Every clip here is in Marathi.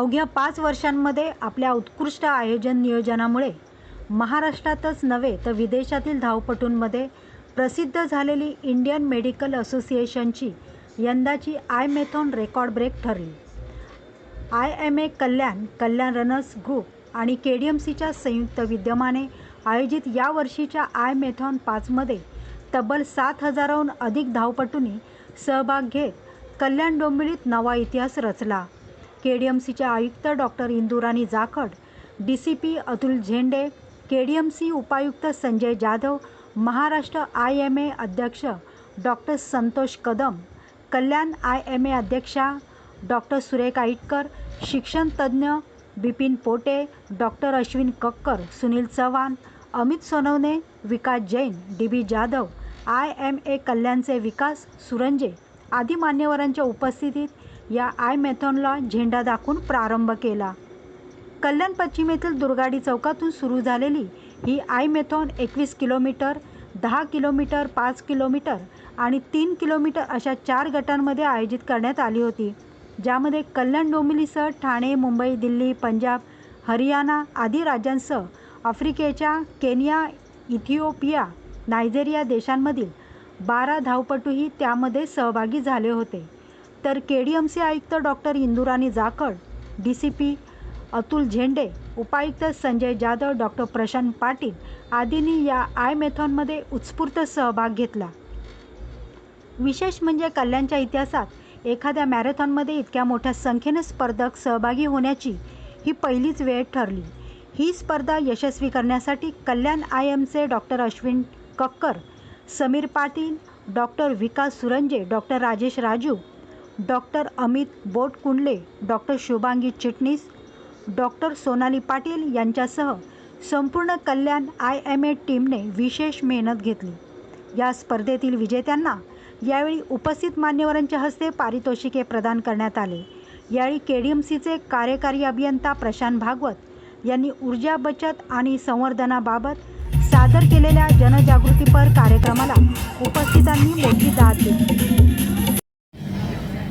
अवघ्या पाच वर्षांमध्ये आपल्या उत्कृष्ट आयोजन नियोजनामुळे महाराष्ट्रातच नव्हे तर विदेशातील धावपटूंमध्ये प्रसिद्ध झालेली इंडियन मेडिकल असोसिएशनची यंदाची आय मेथॉन रेकॉर्ड ब्रेक ठरली. I M A Kalyan Kalyan runners group आणि के डी एम सीच्या संयुक्त विद्यमाने आयोजित या वर्षीच्या आय मेथॉन पाचमध्ये तब्बल सात हजाराहून अधिक धावपटूंनी सहभाग घेत कल्याण डोंबिवलीत नवा इतिहास रचला. के डी एम सीचे आयुक्त doctor Indurani Jakhad D C P Atul Zende K D M C उपायुक्त Sanjay Jadhav Maharashtra I M A अध्यक्ष doctor Santosh Kadam Kalyan I M A अध्यक्षा डॉक्टर सुरेखा इटकर शिक्षणतज्ज्ञ Bipin Pote doctor Ashwin Kakkar Sunil Chavan Amit Sonawane Vikas Jain D B Jadhav I M A कल्याणचे Vikas Suranje आदी मान्यवरांच्या उपस्थितीत या आय मॅथॉनला झेंडा दाखवून प्रारंभ केला. कल्याण पश्चिमेतील दुर्गाडी चौकातून सुरू झालेली ही आय मॅथॉन एकवीस किलोमीटर दहा किलोमीटर पाच किलोमीटर आणि तीन किलोमीटर अशा चार गटांमध्ये आयोजित करण्यात आली होती. ज्यामध्ये कल्याण डोंबिवलीसह ठाणे मुंबई दिल्ली पंजाब हरियाणा आदी राज्यांसह आफ्रिकेच्या केनिया इथिओपिया नायजेरिया देशांमधील बारा धावपटूही त्यामध्ये सहभागी झाले होते. तर के डी एम सी आयुक्त doctor Indurani Jakhad D C P Atul Zende उपायुक्त संजय जाधव डॉक्टर प्रशांत पाटील आदींनी या आय मेथॉनमध्ये उत्स्फूर्त सहभाग घेतला. विशेष म्हणजे कल्याणच्या इतिहासात एखाद्या मॅरेथॉनमध्ये इतक्या मोठ्या संख्येने स्पर्धक सहभागी होण्याची ही पहिलीच वेळ ठरली. ही स्पर्धा यशस्वी करण्यासाठी Kalyan I एमचे doctor Ashwin Kakkar Sameer Patil doctor Vikas Suranje doctor Rajesh Raju doctor Amit Botkundle doctor Shubhangi Chitnis doctor Sonali Patil यांच्यासह संपूर्ण कल्याण आय एम ए टीमने विशेष मेहनत घेतली. या स्पर्धेतील विजेत्यांना यावेळी उपस्थित मान्यवरांच्या हस्ते पारितोषिके प्रदान करण्यात आले. यावेळी के डी एम सीचे कार्यकारी अभियंता प्रशांत भागवत यांनी ऊर्जा बचत आणि संवर्धनाबाबत सादर केलेल्या जनजागृतीपर कार्यक्रमाला उपस्थितांनी मोठी दाद दिली.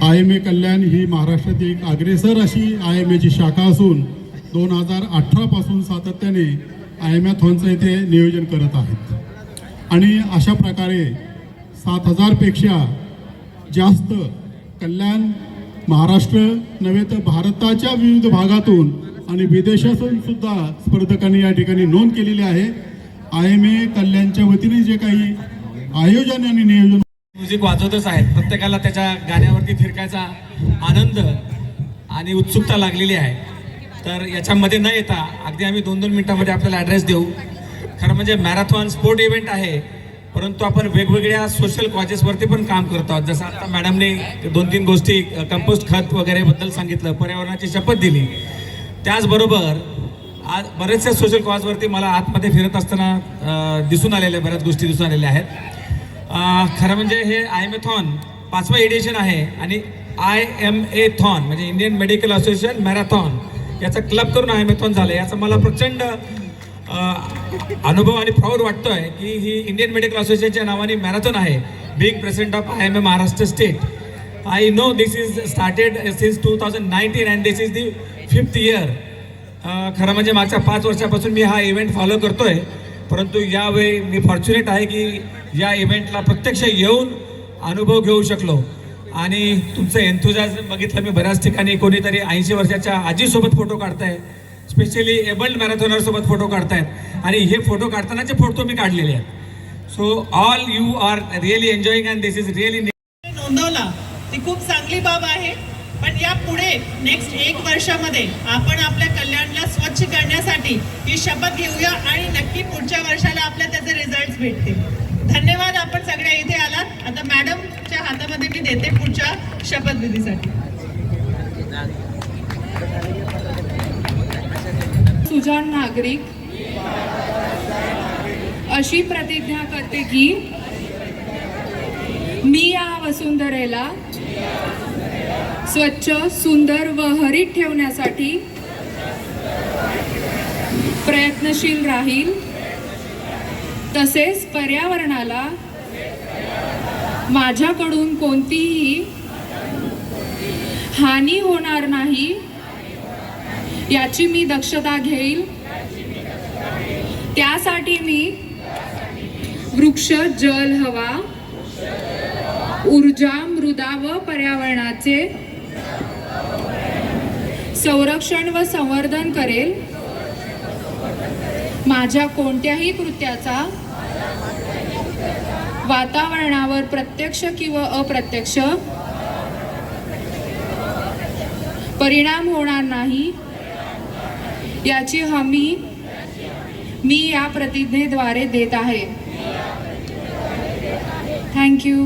आय एम ए कल्याण ही महाराष्ट्रातील एक अग्रेसर अशी आय एम एची शाखा असून दोन हजार अठरापासून सातत्याने आय एम थॉनचं इथे नियोजन करत आहेत. आणि अशा प्रकारे सात हजारपेक्षा जास्त कल्याण महाराष्ट्र नव्हे तर भारताच्या विविध भागातून आणि विदेशातून सुद्धा स्पर्धकांनी या ठिकाणी नोंद केलेली आहे. आय एम ए कल्याणच्या वतीने जे काही आयोजन आणि नियोजन म्युझिक वाजवतच आहेत. प्रत्येकाला त्याच्या गाण्यावरती फिरकायचा आनंद आणि उत्सुकता लागलेली आहे. तर याच्यामध्ये न येता अगदी आम्ही दोन दोन मिनिटांमध्ये आपल्याला ॲड्रेस देऊ. खरं म्हणजे मॅरेथॉन स्पोर्ट इव्हेंट आहे परंतु आपण वेगवेगळ्या सोशल कॉजेसवरती पण काम करतो आहोत. जसं आता मॅडमने दोन तीन गोष्टी कंपोस्ट खत वगैरेबद्दल सांगितलं पर्यावरणाची शपथ दिली. त्याचबरोबर आज बरेचसे सोशल कॉजवरती मला आतमध्ये फिरत असताना दिसून आलेल्या बऱ्याच गोष्टी दिसून आलेल्या आहेत. खरं म्हणजे हे आय एम थॉन पाचवं एडिशन आहे आणि आय एम ए थॉन म्हणजे इंडियन मेडिकल असोसिएशन मॅरेथॉन. याचा क्लब करून आय एम थॉन झालं याचा मला प्रचंड अनुभव आणि प्राऊड वाटतोय की ही इंडियन मेडिकल असोसिएशनच्या नावाने मॅरेथॉन आहे big president of I M A Maharashtra state I know this is started since two thousand nineteen and this is the fifth year खरं म्हणजे मागच्या पाच वर्षापासून मी हा इव्हेंट फॉलो करतोय परंतु यावेळी मी फॉर्च्युनेट आहे की या इव्हेंटला प्रत्यक्ष येऊन अनुभव घेऊ शकलो. आणि तुमचं एन्थुजाज बघितलं मी बऱ्याच ठिकाणी. कोणीतरी ऐंशी वर्षाच्या आजीसोबत फोटो काढताय. स्पेशली एबल्ड मॅरेथॉनरसोबत फोटो काढतायत. आणि हे फोटो काढतानाचे फोटो मी काढलेले आहेत. So all you are really enjoying and this is really नोंदवला. ती खूप चांगली बाब आहे. पण या पुढे नेक्स्ट एक वर्षामध्ये आपण आपल्या कल्याणला स्वच्छ करण्यासाठी ही शपथ घेऊया आणि नक्की पुढच्या वर्षाला आपल्या त्याचे रिझल्ट भेटतील. धन्यवाद आपण सगळ्या इथे आलात. आता मॅडमच्या हातामध्ये मी देते पुढच्या शपथविधीसाठी. सुजाण नागरिक अशी प्रतिज्ञा करते की मी या वसुंधरेला स्वच्छ सुंदर व हरित ठेवण्यासाठी प्रयत्नशील राहील. तसेच पर्यावरणाला माझ्याकडून कोणतीही हानी होणार नाही याची मी दक्षता घेईल. त्यासाठी मी वृक्ष जल हवा ऊर्जा मृदा व पर्यावरणाचे संरक्षण व संवर्धन करेल. माझ्या कोणत्याही कृत्याचा वातावरणावर प्रत्यक्ष किंवा अप्रत्यक्ष परिणाम होणार नाही याची हमी मी या प्रतिज्ञेद्वारे देत आहे. थँक्यू